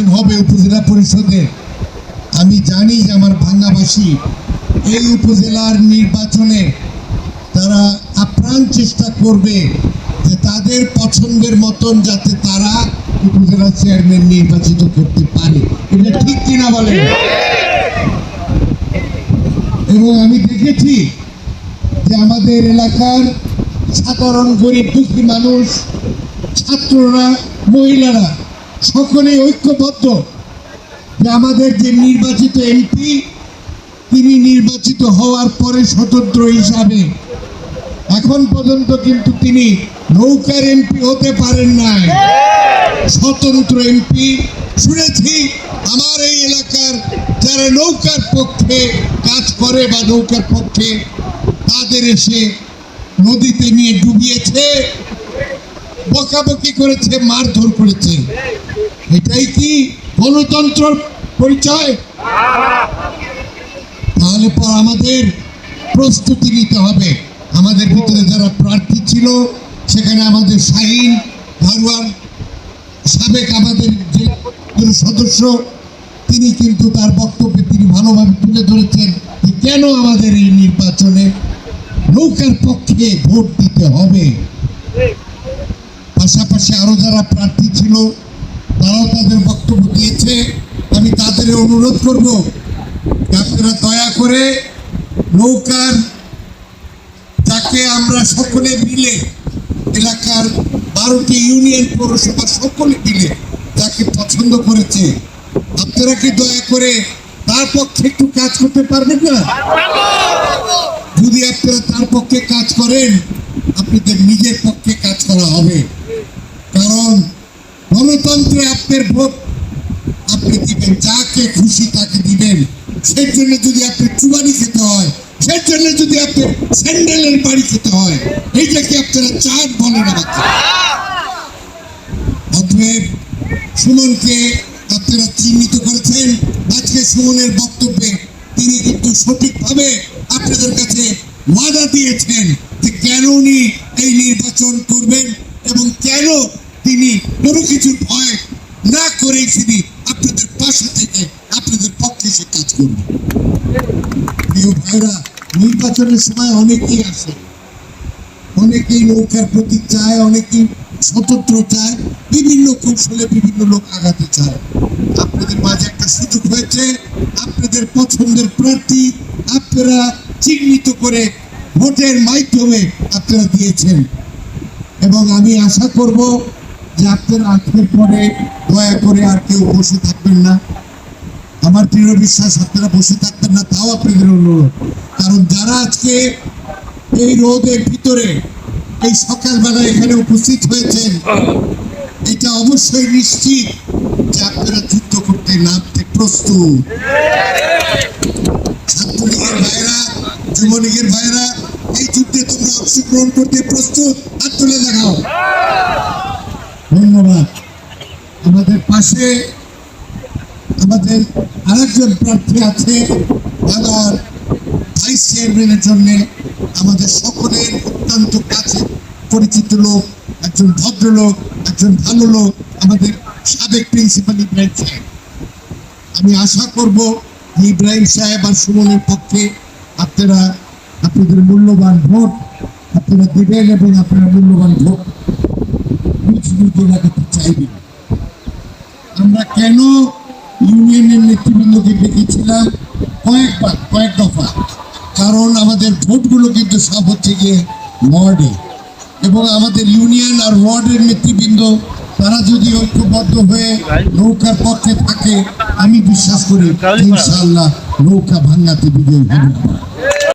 নির্বাচন হবে উপজেলা পরিষদে। আমি জানি যে আমার ভাঙ্গাবাসী এই উপজেলার নির্বাচনে তারা আপ্রাণ চেষ্টা করবে যে তাদের পছন্দের মতন যাতে তারা উপজেলা চেয়ারম্যান নির্বাচিত করতে পারে। এটা ঠিক কিনা বলে এবং আমি দেখেছি যে আমাদের এলাকার সাধারণ গরিব দুঃখী মানুষ, ছাত্ররা, মহিলারা সকলে ঐক্যবদ্ধ যে আমাদের যে নির্বাচিত এমপি, তিনি নির্বাচিত হওয়ার পরে স্বতন্ত্র হিসাবে। এখন পর্যন্ত কিন্তু তিনি নৌকার এমপি হতে পারেন নাই। স্বতন্ত্র এমপি। শুনেছি আমার এই এলাকার যারা নৌকার পক্ষে কাজ করে বা নৌকার পক্ষে তাদের এসে নদীতে নিয়ে ডুবিয়েছে। বকাবকি করেছে, মারধর করেছে। এটাই কি গণতন্ত্র পরিচয়? তাহলে পর আমাদের প্রস্তুতি নিতে হবে। আমাদের ভিতরে যারা প্রার্থী ছিল, সেখানে আমাদের শাহিন ধারওয়ান সাবেক আমাদের পরিষদের সদস্য, তিনি কিন্তু তার বক্তব্যে তিনি ভালোভাবে তুলে ধরেছেন যে কেন আমাদের এই নির্বাচনে নৌকার পক্ষে ভোট দিতে হবে। পাশাপাশি আরও যারা প্রার্থী ছিল, তারাও তাদের বক্তব্য দিয়েছে। আমি তাদের অনুরোধ করব আপনারা দয়া করে নৌকার, যাকে আমরা সকলে মিলে এলাকার বারোটি ইউনিয়ন পৌরসভা সকলে মিলে যাকে পছন্দ করেছে, আপনারা কি দয়া করে তার পক্ষে একটু কাজ করতে পারবেন না? যদি আপনারা তার পক্ষে কাজ করেন, আপনাদের নিজের পক্ষে কাজ করা হবে। কারণ গণতন্ত্রে আপনার ভোট, আপনি দিবেন, যাকে খুশি তাকে দিবেন। সেই জন্য যদি আপনি চুবানি খেতে হয়, সেই জন্য যদি আপনি স্যান্ডেলের বাড়ি খেতে হয়, এইটাকে আপনারা চান বলেন অতএব সুমনকে আপনারা চিহ্নিত করেছেন। আজকে সুমনের বক্তব্যে তিনি কিন্তু সঠিকভাবে আপনাদের কাছে ওয়াদা দিয়েছেন যে কেন উনি এই নির্বাচন করবেন। এবং কেন তিনি কোনো কিছুর ভয় না করেই তিনি আপনাদের পাশে থেকে আপনাদের পক্ষে সে কাজ করবেন। প্রিয় ভাইরা, নির্বাচনের সময় অনেকেই আসে। অনেকেই নৌকার প্রতীক চায়, অনেকেই স্বতন্ত্র চায়, বিভিন্ন কৌশলে বিভিন্ন লোক আগাতে চায়। আপনাদের মাঝে একটা সুযোগ হয়েছে, আপনাদের পছন্দের প্রার্থী আপনারা চিহ্নিত করে ভোটের মাধ্যমে আপনারা দিয়েছেন। এবং আমি আশা করব যে আপনারা আজকের পরে দয়া করে আর কেউ বসে থাকবেন না। আমার দৃঢ় বিশ্বাস, আপনারা বসে থাকবেন না, তাও আপনাদের অনুরোধ। কারণ যারা আজকে এই রোদের ভিতরে, এই সকালবেলা এখানে উপস্থিত হয়েছেন, এটা অবশ্যই নিশ্চিত যে আপনারা যুদ্ধ করতে নামতে প্রস্তুত। ছাত্রলীগের ভাইরা যুবলীগের ভাইরা, এই যুদ্ধে তোমরা অংশগ্রহণ করতে প্রস্তুত হাত তুলে দেখাও। ধন্যবাদ। আমাদের পাশে আমাদের আরেকজন প্রার্থী আছে দাদার ভাইস চেয়ারম্যানের জন্য আমাদের সকলের অত্যন্ত কাছে পরিচিত লোক, একজন ভদ্রলোক, একজন ভালো লোক, আমাদের সাবেক প্রিন্সিপাল ইব্রাহিম সাহেব। আমি আশা করব ইব্রাহিম সাহেব আর সুমনের পক্ষে আপনারা আপনাদের মূল্যবান ভোট আপনারা দিবেন এবং আপনারা মূল্যবান ভোট নিজ এলাকাতে চাইবেন। আমরা কেন ইউনিয়নের নেতৃবৃন্দকে ডেকেছিলাম? কয়েকবার, কয়েক দফা। কারণ আমাদের ভোটগুলো কিন্তু সব হচ্ছে গিয়ে ওয়ার্ডে। এবং আমাদের ইউনিয়ন আর ওয়ার্ডের নেতৃবৃন্দ, তারা যদি ঐক্যবদ্ধ হয়ে নৌকার পক্ষে থাকে, আমি বিশ্বাস করি ইনশাআল্লাহ নৌকা ভাঙ্গাতে বিজয়ী হবে